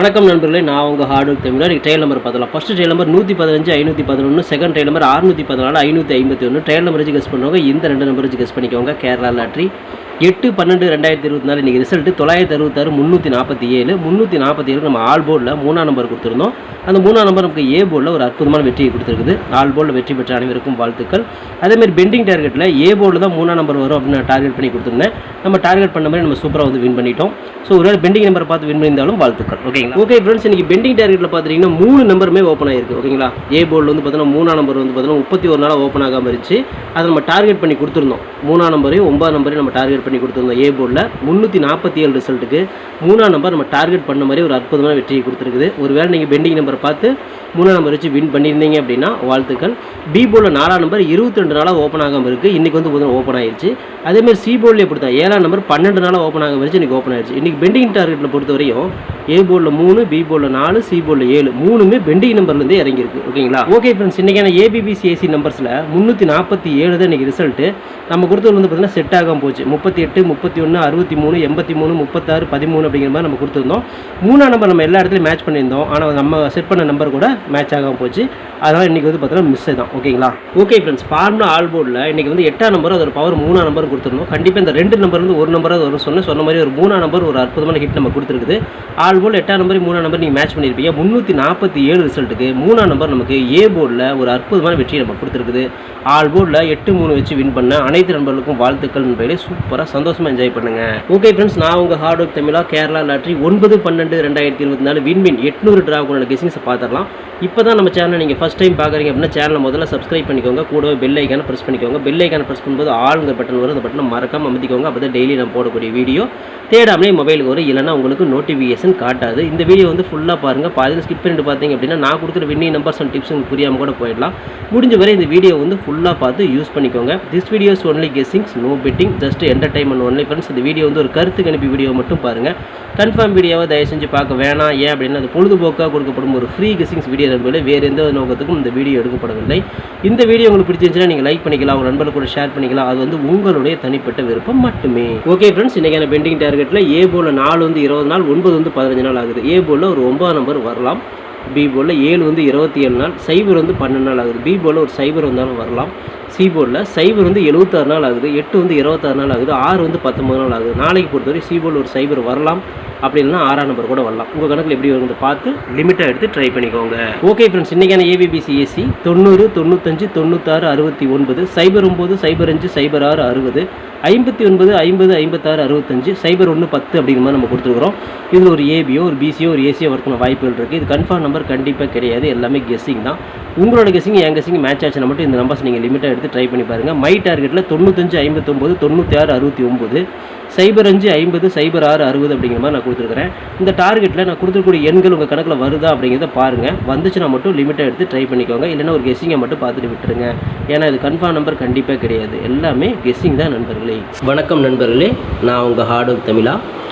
வணக்கம் நண்பர்களே நான் உங்கள் ஹார்ட் ஒர்க் தமிழர். ட்ரெயில் நம்பர் பார்த்தலாம் ஃபஸ்ட்டு ட்ரெயில் நம்பர் நூற்றி பதினஞ்சு ஐநூற்றி பதினொன்று செகண்ட் ட்ரெயில் நம்பர் அறுநூற்றி பதினாலு ஐநூற்றி ஐம்பத்தி ஒன்று ட்ரெயில் நம்பர் வச்சு கெஸ் பண்ணுவாங்க. இந்த ரெண்டு நம்பர் வச்சு கெஸ் பண்ணிக்கோங்க. கேரளா லாட்ரி. எட்டு பன்னெண்டு ரெண்டாயிரத்தி இருபத்தி நாலு இன்றைக்கி ரிசல்ட்டு தொள்ளாயிரத்தி அறுபத்தாறு முந்நூற்றி நாற்பத்தி ஏழு முந்நூற்றி நாற்பத்தி ஏழு நம்ம ஆல் போர்டில் மூணாம் நம்பர் கொடுத்துருந்தோம். அந்த மூணாம் நம்பர் நமக்கு ஏ போர்டில் ஒரு அற்புதமான வெற்றியை கொடுத்துருக்குது. ஆல் போர்டில் வெற்றி பெற்ற அனைவருக்கும் வாழ்த்துக்கள். அதேமாதிரி பெண்டிங் டார்கெட்டில் ஏ போர்டில் தான் மூணாம் நம்பர் வரும் அப்படின்னு நான் டார்கெட் பண்ணி கொடுத்துருந்தேன். நம்ம டார்கெட் பண்ண மாதிரி நம்ம சூப்பராக வந்து வின் பண்ணிட்டோம். ஸோ ஒரு பெண்டிங் நம்பர் பார்த்து வின் பண்ணியிருந்தாலும் வாழ்த்துக்கள். ஓகேங்களா ஓகே ஃப்ரெண்ட்ஸ் இன்னைக்கு பெண்டிங் டார்கெட்டில் பார்த்துட்டிங்கன்னா மூணு நம்பருமே ஓப்பன் ஆயிருக்கு. ஓகேங்களா ஏ போர்டில் வந்து பார்த்தீங்கன்னா மூணாம் நம்பர் வந்து பார்த்தீங்கன்னா முப்பத்தி ஒரு நாளாக ஓப்பன் ஆகாமல் இருந்துச்சு. அதை நம்ம டார்கெட் பண்ணி கொடுத்துருந்தோம். மூணாம் நம்பரையும் ஒன்பதாம் நம்பரையும் நம்ம டார்கெட் பண்ணி கொடுத்துருந்தோம் ஏ போர்டில் முந்நூற்றி நாற்பத்தி ஏழு ரிசல்ட்டுக்கு மூணாம் நம்பர் நம்ம டார்கெட் பண்ண மாதிரி ஒரு அற்புதமான வெற்றியை கொடுத்துருக்குது. ஒருவேளை நீங்கள் பெண்டிங் நம்பரை பார்த்து மூணாம் நம்பர் வச்சு வின் பண்ணியிருந்தீங்க அப்படின்னா வாழ்த்துக்கள். பி போர்டில் நாலாம் நம்பர் இருபத்தி ரெண்டு நாளாக ஓப்பன் ஆகாமல் இருக்குது இன்றைக்கி வந்து பார்த்தீங்கன்னா ஓப்பன் ஆயிடுச்சு அதேமாதிரி சி போர்டில் எப்படி தான் ஏழாம் நம்பர் பன்னெண்டு நாளாக ஓப்பன் ஆகாமல் இருந்துச்சு இன்றைக்கி ஓப்பன் ஆயிடுச்சு இன்றைக்கி பெண்டிங் டார்கெட்டில் பொறுத்த வரையும் ஏ போர்டில் மூணு பி போர்டில் நாலு சி போர்டில் ஏழு மூணுமே பெண்டிங் நம்பர்லேருந்து இறங்கியிருக்கு. ஓகேங்களா? ஓகே ஃப்ரெண்ட்ஸ் இன்றைக்கான ஏபிபிசிஏசி நம்பர்ஸில் முந்நூற்றி நாற்பத்தி ஏழு தான் இன்றைக்கி ரிசல்ட்டு நம்ம கொடுத்தது வந்து பார்த்தீங்கன்னா செட் ஆகாமல் போச்சு. முப்பத்தி எட்டு முப்பத்தி ஒன்று அறுபத்தி மூணு எண்பத்தி மூணு முப்பத்தாறு பதிமூணு அப்படிங்கிற மாதிரி நம்ம கொடுத்துருந்தோம். மூணாம் நம்பர் நம்ம எல்லா இடத்துலையும் மேட்ச் பண்ணியிருந்தோம். ஆனால் நம்ம செட் பண்ண நம்பர் கூட மேட்ச் ஆகாமல் போச்சு. அதனால் இன்றைக்கி வந்து பார்த்தீங்கன்னா மிஸ் தான். ஓகேங்களா ஓகே ஃப்ரெண்ட்ஸ் ஃபார்ம்னா ஆல் போர்டில் இன்றைக்கி வந்து எட்டாம் நம்பர் அதோட பவர் மூணாம் நம்பர் கொடுத்துருந்தோம். கண்டிப்பாக இந்த ரெண்டு நம்பர் வந்து ஒரு நம்பராக வரும் சொன்ன சொன்ன மாதிரி ஒரு மூணாம் நம்பர் ஒரு அற்புதமான ஹிட் நம்ம கொடுத்துருக்குது. ஆல் போர்டில் எட்டாம் நம்பர் மூணாம் நம்பர் நீங்கள் மேட்ச் பண்ணியிருப்பீங்க. முந்நூற்றி நாற்பத்தி ஏழு ரிசல்ட்டுக்கு மூணாம் நம்பர் நமக்கு ஏ போர்டில் ஒரு அற்புதமான வெற்றியை நம்ம கொடுத்துருக்குது. ஆல் போர்டில் எட்டு மூணு வச்சு வின் பண்ண அனைத்து நண்பர்களுக்கும் வாழ்த்துக்கள் நண்பர்களே. சூப்பராக சந்தோஷமாக என்ஜாய் பண்ணுங்கள் ஓகே ஃப்ரெண்ட்ஸ் நான் உங்கள் ஹார்ட் ஒர்க் தமிழா கேரளா லாட்ரி ஒன்பது பன்னெண்டு ரெண்டாயிரத்தி இருபத்தி நாலு வின் எட்நூறு டிராகுனோட கெசிங்ஸை பார்த்துடலாம். இப்போ தான் நம்ம சேனலை நீங்கள் ஃபஸ்ட் டைம் பார்க்குறீங்க அப்படின்னா சேனலை முதல்ல சப்ஸ்கிரைப் பண்ணிக்கோங்க. கூடவே பெல் ஐக்கான ப்ரெஸ் பண்ணிக்கோங்க. பெல் ஐக்கான ப்ரெஸ் பண்ணும்போது ஆளுங்க பட்டன் வரும் அந்த பட்டனை மறக்காம அமைதிக்கோங்க அப்போ தான் டெய்லி நான் போடக்கூடிய வீடியோ தேடாமலே மொபைலுக்கு வரும். இல்லைனா உங்களுக்கு நோட்டிஃபிகேஷன் காட்டாது. இந்த வீடியோ வந்து ஃபுல்லாக பாருங்கள் பாதியில் ஸ்கிப் பண்ணிட்டு பார்த்தீங்க அப்படின்னா நான் கொடுக்குற வின்னிங் நம்பர்ஸ் அண்ட் டிப்ஸ் உங்களுக்கு புரியாமல் கூட போயிடலாம். முடிஞ்ச வரை இந்த வீடியோ வந்து ஃபுல்லாக பார்த்து யூஸ் பண்ணிக்கோங்க. This videos only guessings no betting just entertainment only friends இந்த வீடியோ வந்து ஒரு கருத்து கணிப்பு வீடியோ மட்டும் பாருங்கள் கன்ஃபார்ம் வீடியோவை தயவு செஞ்சு பார்க்க வேணாம். ஏன் அப்படின்னா அது பொழுதுபோக்காக கொடுக்கப்படும் ஒரு ஃப்ரீ கெஸிங்ஸ் வீடியோ நண்பர்களே வேறு எந்த நோக்கத்துக்கும் இந்த வீடியோ எடுக்கப்படவில்லை. இந்த வீடியோ உங்களுக்கு பிடிச்சிருந்துச்சுன்னா நீங்கள் லைக் பண்ணிக்கலாம். உங்கள் நண்பர்கள் கூட ஷேர் பண்ணிக்கலாம். அது வந்து உங்களுடைய தனிப்பட்ட விருப்பம் மட்டுமே. ஓகே ஃப்ரெண்ட்ஸ் இன்றைக்கான பெண்டிங் டார்கெட்டில் ஏ போலில் நாலு வந்து இருபது நாள் ஒன்பது வந்து பதினஞ்சு நாள் ஆகுது. ஏ போலில் ஒரு ஒன்பது நம்பர் வரலாம். பி போலில் ஏழு வந்து இருபத்தி ஏழு நாள் சைபர் வந்து பன்னெண்டு நாள் ஆகுது. பி போலில் ஒரு சைபர் வந்தாலும் வரலாம். சீபோர்டில் சைபர் வந்து எழுபத்தாறு நாள் ஆகுது எட்டு வந்து இருபத்தாறு நாள் ஆகுது ஆறு வந்து பத்தொம்பது நாள் ஆகுது. நாளைக்கு பொறுத்தவரை சீபோர்டில் ஒரு சைபர் வரலாம் அப்படி இல்லைனா ஆறாம் நம்பர் கூட வரலாம். உங்கள் கணக்கில் எப்படி வருது பார்த்து லிமிட்டாக எடுத்து ட்ரை பண்ணிக்கோங்க. ஓகே ஃப்ரெண்ட்ஸ் இன்றைக்கான ஏபிபிசி ஏசி தொண்ணூறு தொண்ணூத்தஞ்சு தொண்ணூத்தாறு அறுபத்தி ஒன்பது சைபர் ஒம்பது சைபர் அஞ்சு சைபர் ஆறு அறுபது ஐம்பத்தி ஒன்பது ஐம்பது ஐம்பத்தாறு அறுபத்தஞ்சு சைபர் ஒன்று பத்து அப்படிங்கிற மாதிரி நம்ம கொடுத்துருக்குறோம். இதில் ஒரு ஏபியோ ஒரு பிசியோ ஒரு ஏசியோ வரக்கூடிய வாய்ப்புகள் இருக்குது இது கன்ஃபார்ம் நம்பர் கண்டிப்பாக கிடையாது. எல்லாமே கெஸ்ஸிங் தான். உங்களோட கெஸ்ஸிங் என் கெஸ்ஸிங் மேட்ச் ஆச்சுன்னா மட்டும் இந்த நம்பர்ஸ் நீங்கள் லிமிட்டாக எடுத்து ட்ரை பண்ணி பாருங்கள் மை டார்கெட்டில் தொண்ணூத்தஞ்சு ஐம்பத்தொம்போது தொண்ணூற்றி ஆறு அறுபத்தி ஒம்பது சைபர் அஞ்சு ஐம்பது சைபர் ஆறு அறுபது அப்படிங்கிற மாதிரி நான் கொடுத்துருக்குறேன். இந்த டார்கெட்டில் நான் கொடுத்துருக்கூடிய எண்கள் உங்கள் கணக்கில் வருதா அப்படிங்கிறத பாருங்கள் வந்துச்சுன்னா மட்டும் லிமிட்டாக எடுத்து ட்ரை பண்ணிக்கோங்க. இல்லைன்னா ஒரு கெஸ்ஸிங்கை மட்டும் பார்த்துட்டு விட்டுருங்க. ஏன்னா இது கன்ஃபார்ம் நம்பர் கண்டிப்பாக கிடையாது. எல்லாமே கெஸ்ஸிங் தான் நண்பர்களே. வணக்கம் நண்பர்களே. நான் உங்கள் ஹார்ட் ஒர்க் தமிழா.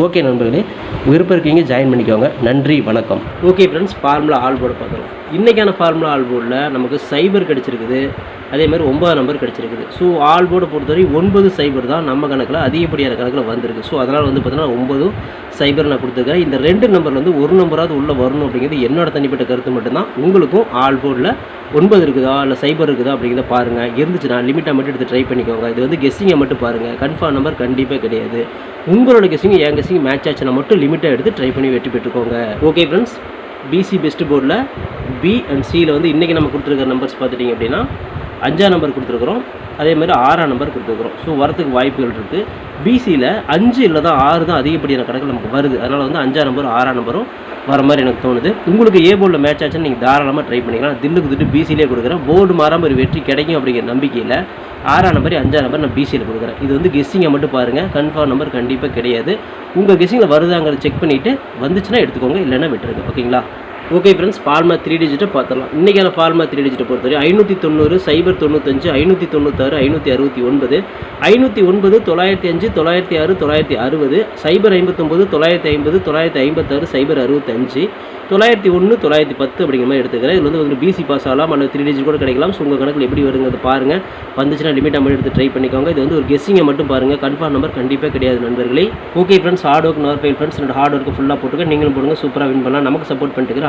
ஓகே நண்பர்களே விருப்பம் இருக்கீங்க ஜாயின் பண்ணிக்கோங்க. நன்றி வணக்கம். Okay friends formula all board பார்க்கலாம். இன்றைக்கான ஃபார்முலா ஆல் போர்டில் நமக்கு சைபர் கிடச்சிருக்குது. அதே மாதிரி ஒன்பது நம்பர் கிடச்சிருக்குது. ஸோ ஆல் போர்டை பொறுத்தவரை ஒன்பது சைபர் தான் நம்ம கணக்கில் அதிகப்படியான கணக்கில் வந்திருக்கு. ஸோ அதனால் வந்து பார்த்தீங்கன்னா ஒன்பதும் சைபர் நான் கொடுத்துருக்கேன் இந்த ரெண்டு நம்பர் வந்து ஒரு நம்பராவது உள்ளே வரணும் அப்படிங்கிறது என்னோட தனிப்பட்ட கருத்து மட்டும்தான். உங்களுக்கும் ஆல் போர்டில் ஒன்பது இருக்குதா இல்லை சைபர் இருக்குதா அப்படிங்கிறத பாருங்கள் இருந்துச்சுன்னா லிமிட்டாக மட்டும் எடுத்து ட்ரை பண்ணிக்கோங்க. இது வந்து கெஸ்ஸிங்கை மட்டும் பாருங்கள் கன்ஃபார்ம் நம்பர் கண்டிப்பாக கிடையாது. உங்களோட கெஸ்ஸிங் என் கெஸ்ஸிங் மேட்ச் ஆச்சுன்னா மட்டும் லிமிட்டாக எடுத்து ட்ரை பண்ணி வெற்றி பெற்றுக்கோங்க. ஓகே ஃப்ரெண்ட்ஸ் பிசி பெஸ்ட் போர்டில் பி அண்ட் சியில் வந்து இன்றைக்கி நம்ம கொடுத்துருக்க நம்பர்ஸ் பார்த்துட்டிங்க அப்படின்னா அஞ்சாம் நம்பர் கொடுத்துருக்குறோம். அதே மாதிரி ஆறாம் நம்பர் கொடுத்துருக்குறோம். ஸோ வரத்துக்கு வாய்ப்புகள் இருக்குது பிசியில் அஞ்சு இல்லை தான் ஆறு தான் அதிகப்படியான கணக்கில் நமக்கு வருது. அதனால் வந்து அஞ்சாம் நம்பரும் ஆறாம் நம்பரும் வர மாதிரி எனக்கு தோணுது. உங்களுக்கு ஏ போர்டில் மேட்ச் ஆச்சுன்னு நீங்கள் தாராளமாக ட்ரை பண்ணிக்கலாம். தில்லுக்கு திட்டு பிசிலே கொடுக்குறேன். போர்டு மாறாமல் ஒரு வெற்றி கிடைக்கும் அப்படிங்கிற நம்பிக்கையில் ஆறாம் நம்பர் அஞ்சாம் நம்பர் நான் பிசியில் கொடுக்குறேன். இது வந்து கெஸ்ஸிங்கை மட்டும் பாருங்கள் கன்ஃபார்ம் நம்பர் கண்டிப்பாக கிடையாது. உங்கள் கெஸ்ஸிங்கில் வருதாங்கிறத செக் பண்ணிவிட்டு வந்துச்சுன்னா எடுத்துக்கோங்க. இல்லைன்னா விட்டுருங்க. ஓகேங்களா ஓகே ஃப்ரெண்ட்ஸ் ஃபார்மா த்ரீ டிஜிட்டை பார்த்துடலாம். இன்றைக்கான ஃபார்மா த்ரீ டிஜிட்டை பொறுத்தவரை ஐநூற்றி தொண்ணூறு சைபர் தொண்ணூத்தஞ்சு ஐநூற்றி தொண்ணூத்தாறு ஐநூற்றி அறுபத்தி ஒன்பது ஐநூற்றி ஒன்பது தொள்ளாயிரத்தி அஞ்சு தொள்ளாயிரத்தி ஆறு தொள்ளாயிரத்தி அறுபது சைபர் ஐம்பத்தொம்பது தொள்ளாயிரத்தி ஐம்பது தொள்ளாயிரத்தி ஐம்பத்தாறு சைபர் அறுபத்தஞ்சு தொள்ளாயிரத்தி ஒன்று தொள்ளாயிரத்தி பத்து அப்படிங்கிற மாதிரி எடுத்துக்கிறேன். இதில் வந்து வந்து பிசி பாஸ் ஆகலாம் அல்லது த்ரீ டிஜிட் கூட கிடைக்கலாம். ஸோ உங்கள் கணக்கில் எப்படி வருங்கிறது பாருங்கள் வந்துச்சுன்னா லிமிட் அமௌண்ட் எடுத்து ட்ரை பண்ணிக்கோங்க. இது வந்து ஒரு கெஸ்ஸிங்கை மட்டும் பாருங்கள் கன்ஃபார்ம் நம்பர் கண்டிப்பாக கிடையாது நண்பர்களே. Okay friends hard work never fail friends என்னோட ஹார்ட் ஒர்க்கு ஃபுல்லாக போட்டுக்க. நீங்களும் போடுங்க. சூப்பராக வின் பண்ணலாம். நமக்கு சப்போர்ட் பண்ணிட்டு